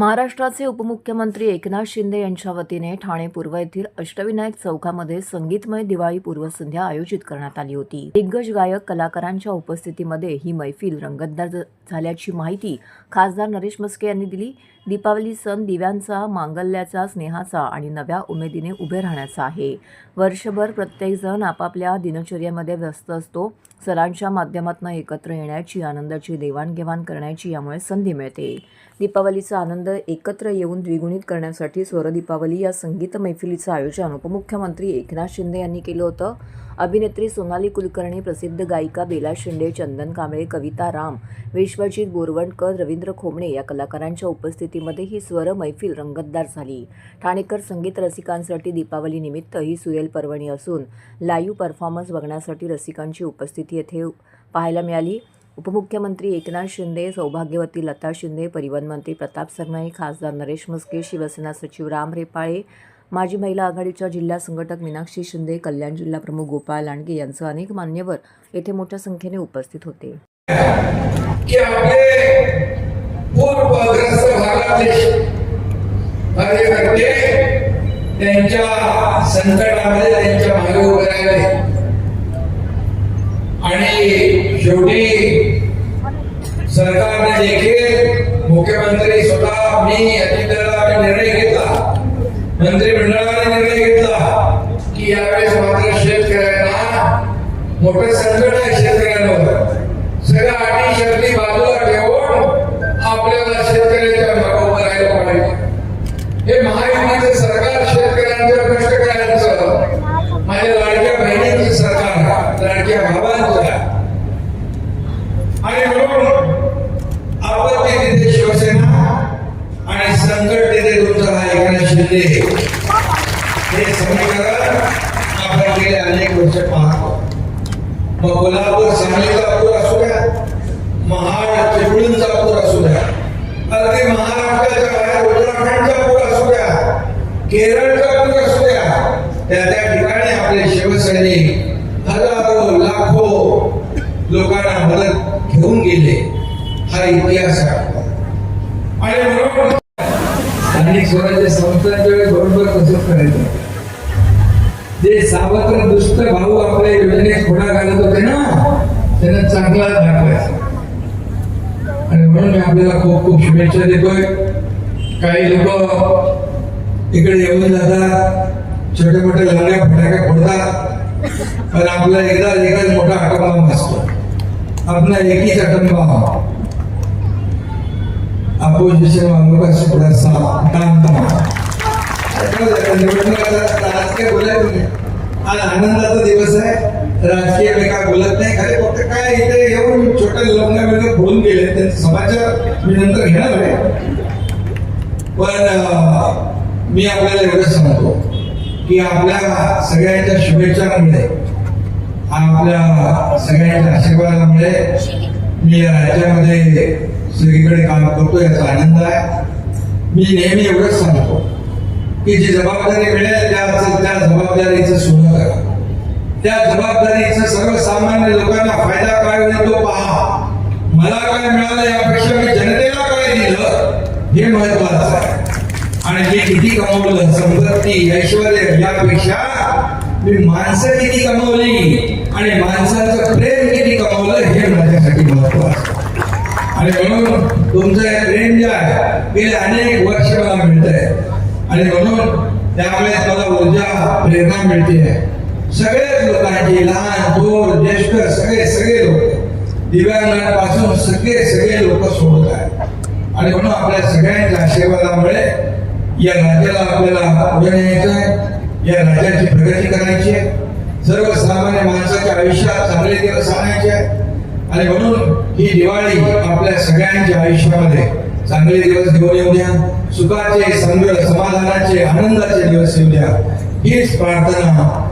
महाराष्ट्राचे उपमुख्यमंत्री एकनाथ शिंदे यांच्या वतीने ठाणे पूर्व येथील अष्टविनायक चौकामध्ये संगीतमय दिवाळी पूर्वसंध्या आयोजित करण्यात आली होती. दिग्गज गायक कलाकारांच्या उपस्थितीमध्ये ही मैफिल रंगतदार झाल्याची माहिती खासदार नरेश मस्के यांनी दिली. दीपावली सण दिव्यांचा मांगल्याचा स्नेहाचा आणि नव्या उमेदीने उभे राहण्याचा आहे. वर्षभर प्रत्येकजण आपापल्या दिनचर्येमध्ये व्यस्त असतो. सणांच्या माध्यमातून एकत्र येण्याची आनंदाची देवाणघेवाण करण्याची यामुळे संधी मिळते. दीपावलीचा आनंद एकत्र येऊन द्विगुणित करण्यासाठी स्वर दीपावली या संगीत मैफिलीचं आयोजन उपमुख्यमंत्री एकनाथ शिंदे यांनी केलं होतं. अभिनेत्री सोनाली कुलकर्णी प्रसिद्ध गायिका बेला शिंदे चंदन कांबळे कविता राम विश्वजित बोरवणकर रवींद्र खोमणे या कलाकारांच्या उपस्थितीमध्ये ही स्वर मैफिल रंगतदार झाली. ठाणेकर संगीत रसिकांसाठी दीपावली निमित्त ही सुरेल पर्वणी असून लाईव्ह परफॉर्मन्स बघण्यासाठी रसिकांची उपस्थिती येथे पाहायला मिळाली. उपमुख्यमंत्री एकनाथ शिंदे सौभाग्यवती लता शिंदे परिवहन मंत्री प्रताप सरनाईक खासदार नरेश मस्के शिवसेना सचिव राम रेपाळे माजी महिला आघाडीच्या जिल्हा संघटक मीनाक्षी शिंदे कल्याण जिल्हा प्रमुख गोपाळ लांडगे यांसह अनेक मान्यवर येथे मोठ्या संख्येने उपस्थित होते. त्यांच्या संकटामध्ये त्यांच्या मागे उभे राहिले. आणि शेवटी सरकारने देखील मुख्यमंत्री स्वतः मी अजितदादा निर्णय घेतला. मंत्रिमंडळाने निर्णय घेतला की यावेळेस मात्र शेतकऱ्यांना मोठं संकट आहे शेतकऱ्यांवर. सगळ्या अटी शर्ती बाजूला ठेवून आपल्याला शेतकऱ्याच्या मागे उभं राहायला पाहिजे हे महायुतीचं सरकार शेतकऱ्यांचं कष्टकऱ्यांचं माझ्या लाडक्या बहिणींचं सरकार लाडक्या भावांचं आहे. आणि म्हणून आपत्ती तिथे शिवसेना आणि संकट तिथे तुमचा हा एकनाथ शिंदे हे समीकरण आपण गेले अनेक वर्ष पाहतो. मग कोल्हापूर सांगलीचा पूर असू द्या महाड चिपळूणचा पूर असू द्या अगदी महाराष्ट्राच्या बाहेर उत्तराखंडचा पूर असू द्या केरळचा पूर असू द्या त्या त्या ठिकाणी आपले शिवसैनिक हजारो लाखो लोकांना मदत घेऊन गेले. हा इतिहास आहे. आणि म्हणून स्थानिक स्वराज्य संस्थांच्या बरोबर तसंच करायचं. जे सावत्र दुष्ट भाऊ आपल्या योजनेत खोडा घालत होते ना त्यांना चांगला दाखवायचा. आणि म्हणून मी आपल्याला खूप खूप शुभेच्छा देतोय. काही लोक इकडे येऊन जातात छोटे मोठे लहान फटाक्या फोडतात पण आपला एकदा एकच मोठा आटोबॉम्ब असतो आपला एकीच आटोबॉम्ब अपोजिशन वालों का थोड़ा राजकीय बोलायचं नाही आज आनंदाचा दिवस आहे राजकीय मी काय बोलत नाही. खरे फक्त काय इथे येऊन छोटे लग्न वगैरे बोलून गेले समाचार मी नंतर घेणार आहे पण मी आपल्याला एवढं सांगतो की आपल्या सगळ्यांच्या शुभेच्छांमुळे आपल्या सगळ्यांच्या आशीर्वादामुळे मी राज्यामध्ये सगळीकडे काम करतो याचा आनंद आहे. मी नेहमी एवढंच सांगतो की जी जबाबदारी मिळेल त्या त्या जबाबदारीचं सोनं करा. त्या जबाबदारीचा सर्वसामान्य लोकांना फायदा काय होईल तो पहा. मला काय मिळालं यापेक्षा मी जनतेला काय दिलं हे महत्वाचं आहे. आणि मी किती कमवलं संपत्ती ऐश्वर यापेक्षा मी माणसं किती कमवली आणि माणसाचं प्रेम किती कमवलं. आणि म्हणून तुमचं हे प्रेम जे आहे गेले अनेक वर्ष मला मिळत आहे आणि म्हणून त्यामुळे मला ऊर्जा प्रेरणा मिळते सगळ्याच लोकांची लहान थोर ज्येष्ठ सगळे सगळे लोक. दिव्यांगांपासून सगळे सगळे लोक सोडत आहेत. आणि म्हणून आपल्या सगळ्यांच्या आशीर्वादामुळे या राज्याला आपल्याला पुढे न्यायचं आहे. या राज्याची प्रगती करायची आहे. सर्वसामान्य माणसाच्या आयुष्यात चांगले दिवस आणायचे आहे आणि म्हणून ही दिवाळी आपल्या सगळ्यांच्या आयुष्यामध्ये चांगले दिवस घेऊन येऊ द्या सुखाचे संग समाधानाचे आनंदाचे दिवस येऊ द्या. हीच प्रार्थना